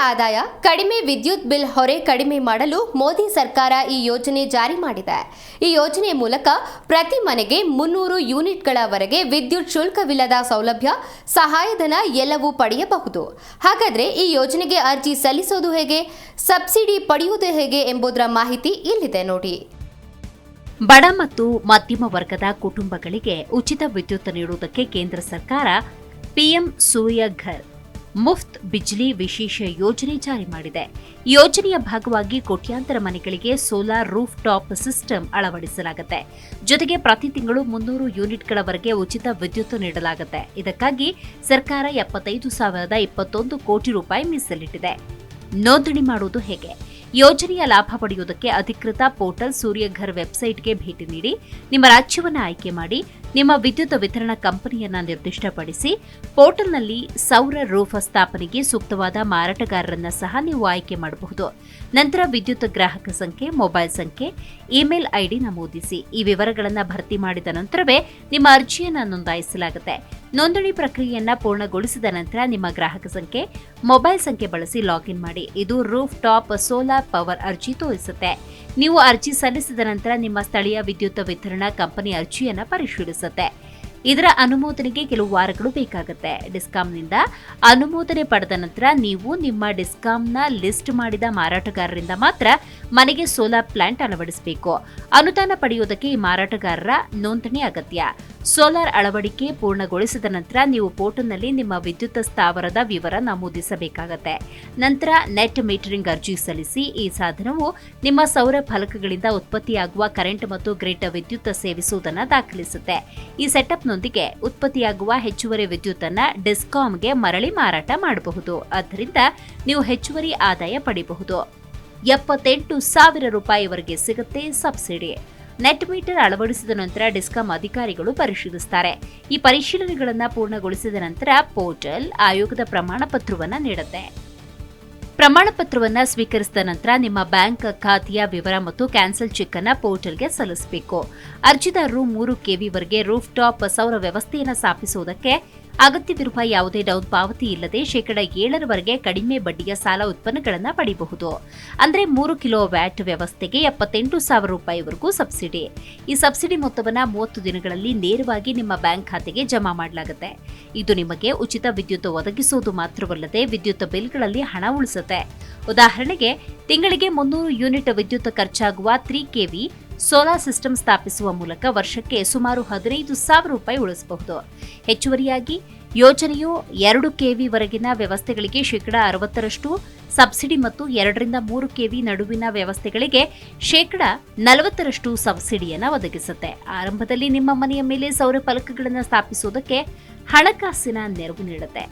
ಆದಾಯ ಕಡಿಮೆ ವಿದ್ಯುತ್ ಬಿಲ್ ಹೊರೆ ಕಡಿಮೆ ಮಾಡಲು ಮೋದಿ ಸರ್ಕಾರ ಈ ಯೋಜನೆ ಜಾರಿ ಮಾಡಿದೆ. ಈ ಯೋಜನೆ ಮೂಲಕ ಪ್ರತಿ ಮನೆಗೆ ಮುನ್ನೂರು ಯೂನಿಟ್ಗಳವರೆಗೆ ವಿದ್ಯುತ್ ಶುಲ್ಕವಿಲ್ಲದ ಸೌಲಭ್ಯ, ಸಹಾಯಧನ ಎಲ್ಲವೂ ಪಡೆಯಬಹುದು. ಹಾಗಾದ್ರೆ ಈ ಯೋಜನೆಗೆ ಅರ್ಜಿ ಸಲ್ಲಿಸೋದು ಹೇಗೆ? ಸಬ್ಸಿಡಿ ಪಡೆಯುವುದು ಹೇಗೆ ಎಂಬುದರ ಮಾಹಿತಿ ಇಲ್ಲಿದೆ ನೋಡಿ. ಬಡ ಮತ್ತು ಮಧ್ಯಮ ವರ್ಗದ ಕುಟುಂಬಗಳಿಗೆ ಉಚಿತ ವಿದ್ಯುತ್ ನೀಡುವುದಕ್ಕೆ ಕೇಂದ್ರ ಸರ್ಕಾರ ಪಿಎಂ ಸೂರ್ಯ ಘರ್ ಮುಫ್ತ್ ಬಿಜ್ಲಿ ವಿಶೇಷ ಯೋಜನೆ ಜಾರಿ ಮಾಡಿದೆ. ಯೋಜನೆಯ ಭಾಗವಾಗಿ ಕೋಟ್ಯಾಂತರ ಮನೆಗಳಿಗೆ ಸೋಲಾರ್ ರೂಫ್ ಟಾಪ್ ಸಿಸ್ಟಮ್ ಅಳವಡಿಸಲಾಗುತ್ತೆ. ಜೊತೆಗೆ ಪ್ರತಿ ತಿಂಗಳು ಮುನ್ನೂರು ಯೂನಿಟ್ಗಳವರೆಗೆ ಉಚಿತ ವಿದ್ಯುತ್ ನೀಡಲಾಗುತ್ತೆ. ಇದಕ್ಕಾಗಿ ಸರ್ಕಾರ ಎಪ್ಪತ್ತೈದು ಸಾವಿರದ ಇಪ್ಪತ್ತೊಂದು ಕೋಟಿ ರೂಪಾಯಿ ಮೀಸಲಿಟ್ಟಿದೆ. ನೋಂದಣಿ ಮಾಡುವುದು ಹೇಗೆ? ಯೋಜನೆಯ ಲಾಭ ಪಡೆಯುವುದಕ್ಕೆ ಅಧಿಕೃತ ಪೋರ್ಟಲ್ ಸೂರ್ಯಘರ್ ವೆಬ್ಸೈಟ್ಗೆ ಭೇಟಿ ನೀಡಿ ನಿಮ್ಮ ರಾಜ್ಯವನ್ನು ಆಯ್ಕೆ ಮಾಡಿ ನಿಮ್ಮ ವಿದ್ಯುತ್ ವಿತರಣಾ ಕಂಪನಿಯನ್ನ ನಿರ್ದಿಷ್ಟಪಡಿಸಿ, ಪೋರ್ಟಲ್ನಲ್ಲಿ ಸೌರ ರೂಫ್ ಸ್ಥಾಪನೆಗೆ ಸೂಕ್ತವಾದ ಮಾರಾಟಗಾರರನ್ನು ಸಹ ನೀವು ಆಯ್ಕೆ ಮಾಡಬಹುದು. ನಂತರ ವಿದ್ಯುತ್ ಗ್ರಾಹಕ ಸಂಖ್ಯೆ, ಮೊಬೈಲ್ ಸಂಖ್ಯೆ, ಇಮೇಲ್ ಐಡಿ ನಮೂದಿಸಿ. ಈ ವಿವರಗಳನ್ನು ಭರ್ತಿ ಮಾಡಿದ ನಂತರವೇ ನಿಮ್ಮ ಅರ್ಜಿಯನ್ನು ನೋಂದಾಯಿಸಲಾಗುತ್ತೆ. ನೋಂದಣಿ ಪ್ರಕ್ರಿಯೆಯನ್ನ ಪೂರ್ಣಗೊಳಿಸಿದ ನಂತರ ನಿಮ್ಮ ಗ್ರಾಹಕ ಸಂಖ್ಯೆ, ಮೊಬೈಲ್ ಸಂಖ್ಯೆ ಬಳಸಿ ಲಾಗಿನ್ ಮಾಡಿ. ಇದು ರೂಫ್ ಟಾಪ್ ಸೋಲಾರ್ ಪವರ್ ಅರ್ಜಿ ತೋರಿಸುತ್ತೆ. ನೀವು ಅರ್ಜಿ ಸಲ್ಲಿಸಿದ ನಂತರ ನಿಮ್ಮ ಸ್ಥಳೀಯ ವಿದ್ಯುತ್ ವಿತರಣಾ ಕಂಪನಿ ಅರ್ಜಿಯನ್ನ ಪರಿಶೀಲಿಸುತ್ತೆ ಇದರ ಅನುಮೋದನೆಗೆ ಕೆಲವು ವಾರಗಳು ಬೇಕಾಗುತ್ತೆ. ಡಿಸ್ಕಾಂನಿಂದ ಅನುಮೋದನೆ ಪಡೆದ ನಂತರ ನೀವು ನಿಮ್ಮ ಡಿಸ್ಕಾಂನ ಲಿಸ್ಟ್ ಮಾಡಿದ ಮಾರಾಟಗಾರರಿಂದ ಮಾತ್ರ ಮನೆಗೆ ಸೋಲಾರ್ ಪ್ಲಾಂಟ್ ಅಳವಡಿಸಬೇಕು. ಅನುದಾನ ಪಡೆಯುವುದಕ್ಕೆ ಮಾರಾಟಗಾರರ ನೋಂದಣಿ ಅಗತ್ಯ. ಸೋಲಾರ್ ಅಳವಡಿಕೆ ಪೂರ್ಣಗೊಳಿಸಿದ ನಂತರ ನೀವು ಪೋರ್ಟಲ್ನಲ್ಲಿ ನಿಮ್ಮ ವಿದ್ಯುತ್ ಸ್ಥಾವರದ ವಿವರ ನಮೂದಿಸಬೇಕಾಗತ್ತೆ. ನಂತರ ನೆಟ್ ಮೀಟರಿಂಗ್ ಅರ್ಜಿ ಸಲ್ಲಿಸಿ, ಈ ಸಾಧನವು ನಿಮ್ಮ ಸೌರ ಫಲಕಗಳಿಂದ ಉತ್ಪತ್ತಿಯಾಗುವ ಕರೆಂಟ್ ಮತ್ತು ಗ್ರಿಡ್ ವಿದ್ಯುತ್ ಸೇವಿಸುವುದನ್ನು ದಾಖಲಿಸುತ್ತೆ. ಈ ಸೆಟಪ್ನೊಂದಿಗೆ ಉತ್ಪತ್ತಿಯಾಗುವ ಹೆಚ್ಚುವರಿ ವಿದ್ಯುತ್ ಅನ್ನ ಡಿಸ್ಕಾಂಗೆ ಮರಳಿ ಮಾರಾಟ ಮಾಡಬಹುದು. ಆದ್ದರಿಂದ ನೀವು ಹೆಚ್ಚುವರಿ ಆದಾಯ ಪಡೆಯಬಹುದು ಎಪ್ಪತ್ತೆಂಟು ಸಾವಿರ ರೂಪಾಯಿವರೆಗೆ ಸಿಗುತ್ತೆ ಸಬ್ಸಿಡಿ. ನೆಟ್ ಮೀಟರ್ ಅಳವಡಿಸಿದ ನಂತರ ಡಿಸ್ಕಾಂ ಅಧಿಕಾರಿಗಳು ಪರಿಶೀಲಿಸುತ್ತಾರೆ ಈ ಪರಿಶೀಲನೆಗಳನ್ನು ಪೂರ್ಣಗೊಳಿಸಿದ ನಂತರ ಪೋರ್ಟಲ್ ಆಯೋಗದ ಪ್ರಮಾಣ ಪತ್ರವನ್ನು ನೀಡುತ್ತೆ. ಪ್ರಮಾಣ ಪತ್ರವನ್ನು ಸ್ವೀಕರಿಸಿದ ನಂತರ ನಿಮ್ಮ ಬ್ಯಾಂಕ್ ಖಾತೆಯ ವಿವರ ಮತ್ತು ಕ್ಯಾನ್ಸಲ್ ಚೆಕ್ ಅನ್ನು ಪೋರ್ಟಲ್ಗೆ ಸಲ್ಲಿಸಬೇಕು. ಅರ್ಜಿದಾರರು ಮೂರು ಕೆವಿವರೆಗೆ ರೂಫ್ ಟಾಪ್ ಸೌರ ವ್ಯವಸ್ಥೆಯನ್ನು ಸ್ಥಾಪಿಸುವುದಕ್ಕೆ ಅಗತ್ಯವಿರುವ ಯಾವುದೇ ಡೌನ್ ಪಾವತಿ ಇಲ್ಲದೆ ಶೇಕಡ ಏಳರವರೆಗೆ ಕಡಿಮೆ ಬಡ್ಡಿಯ ಸಾಲ ಉತ್ಪನ್ನಗಳನ್ನು ಪಡೆಯಬಹುದು ಅಂದರೆ ಮೂರು ಕಿಲೋ ವ್ಯಾಟ್ ವ್ಯವಸ್ಥೆಗೆ ಎಪ್ಪತ್ತೆಂಟು ಸಾವಿರ ರೂಪಾಯಿವರೆಗೂ ಸಬ್ಸಿಡಿ. ಈ ಸಬ್ಸಿಡಿ ಮೊತ್ತವನ್ನು ಮೂವತ್ತು ದಿನಗಳಲ್ಲಿ ನೇರವಾಗಿ ನಿಮ್ಮ ಬ್ಯಾಂಕ್ ಖಾತೆಗೆ ಜಮಾ ಮಾಡಲಾಗುತ್ತೆ. ಇದು ನಿಮಗೆ ಉಚಿತ ವಿದ್ಯುತ್ ಒದಗಿಸುವುದು ಮಾತ್ರವಲ್ಲದೆ ವಿದ್ಯುತ್ ಬಿಲ್ಗಳಲ್ಲಿ ಹಣ ಉಳಿಸುತ್ತೆ. ಉದಾಹರಣೆಗೆ, ತಿಂಗಳಿಗೆ ಮುನ್ನೂರು ಯೂನಿಟ್ ವಿದ್ಯುತ್ ಖರ್ಚಾಗುವ ತ್ರೀ ಕೆವಿ ಸೋಲಾರ್ ಸಿಸ್ಟಮ್ ಸ್ಥಾಪಿಸುವ ಮೂಲಕ ವರ್ಷಕ್ಕೆ ಸುಮಾರು ಹದಿನೈದು ಸಾವಿರ ರೂಪಾಯಿ ಉಳಿಸಬಹುದು. ಹೆಚ್ಚುವರಿಯಾಗಿ ಯೋಜನೆಯು ಎರಡು ಕೆವಿ ವರೆಗಿನ ವ್ಯವಸ್ಥೆಗಳಿಗೆ ಶೇಕಡಾ ಅರವತ್ತರಷ್ಟು, ಸಬ್ಸಿಡಿ ಮತ್ತು ಎರಡರಿಂದ ಮೂರು ಕೆವಿ ನಡುವಿನ ವ್ಯವಸ್ಥೆಗಳಿಗೆ ಶೇಕಡಾ ನಲವತ್ತರಷ್ಟು ಸಬ್ಸಿಡಿಯನ್ನು ಒದಗಿಸುತ್ತೆ. ಆರಂಭದಲ್ಲಿ ನಿಮ್ಮ ಮನೆಯ ಮೇಲೆ ಸೌರ ಫಲಕಗಳನ್ನು ಸ್ಥಾಪಿಸುವುದಕ್ಕೆ ಹಣಕಾಸಿನ ನೆರವು ನೀಡುತ್ತೆ.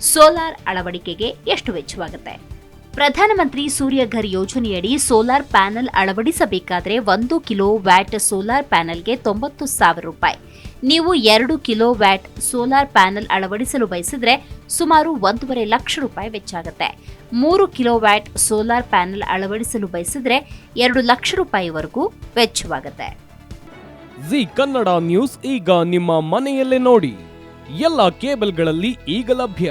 ಸೋಲಾರ್ ಅಳವಡಿಕೆಗೆ ಎಷ್ಟು ವೆಚ್ಚವಾಗುತ್ತೆ? ಪ್ರಧಾನಮಂತ್ರಿ ಸೂರ್ಯಘರ್ ಯೋಜನೆಯಡಿ ಸೋಲಾರ್ ಪ್ಯಾನೆಲ್ ಅಳವಡಿಸಬೇಕಾದರೆ ಒಂದು ಕಿಲೋ ವ್ಯಾಟ್ ಸೋಲಾರ್ ಪ್ಯಾನೆಲ್ಗೆ ತೊಂಬತ್ತು ಸಾವಿರ ರೂಪಾಯಿ. ನೀವು ಎರಡು ಕಿಲೋ ವ್ಯಾಟ್ ಸೋಲಾರ್ ಪ್ಯಾನೆಲ್ ಅಳವಡಿಸಲು ಬಯಸಿದರೆ ಸುಮಾರು ಒಂದೂವರೆ ಲಕ್ಷ ರೂಪಾಯಿ ವೆಚ್ಚ ಆಗುತ್ತೆ ಮೂರು ಕಿಲೋ ವ್ಯಾಟ್ ಸೋಲಾರ್ ಪ್ಯಾನೆಲ್ ಅಳವಡಿಸಲು ಬಯಸಿದರೆ ಎರಡು ಲಕ್ಷ ರೂಪಾಯಿವರೆಗೂ ವೆಚ್ಚವಾಗುತ್ತೆ. ಜಿ ಕನ್ನಡ ನ್ಯೂಸ್ ಈಗ ನಿಮ್ಮ ಮನೆಯಲ್ಲೇ ನೋಡಿ. ಎಲ್ಲ ಕೇಬಲ್ಗಳಲ್ಲಿ ಈಗ ಲಭ್ಯ.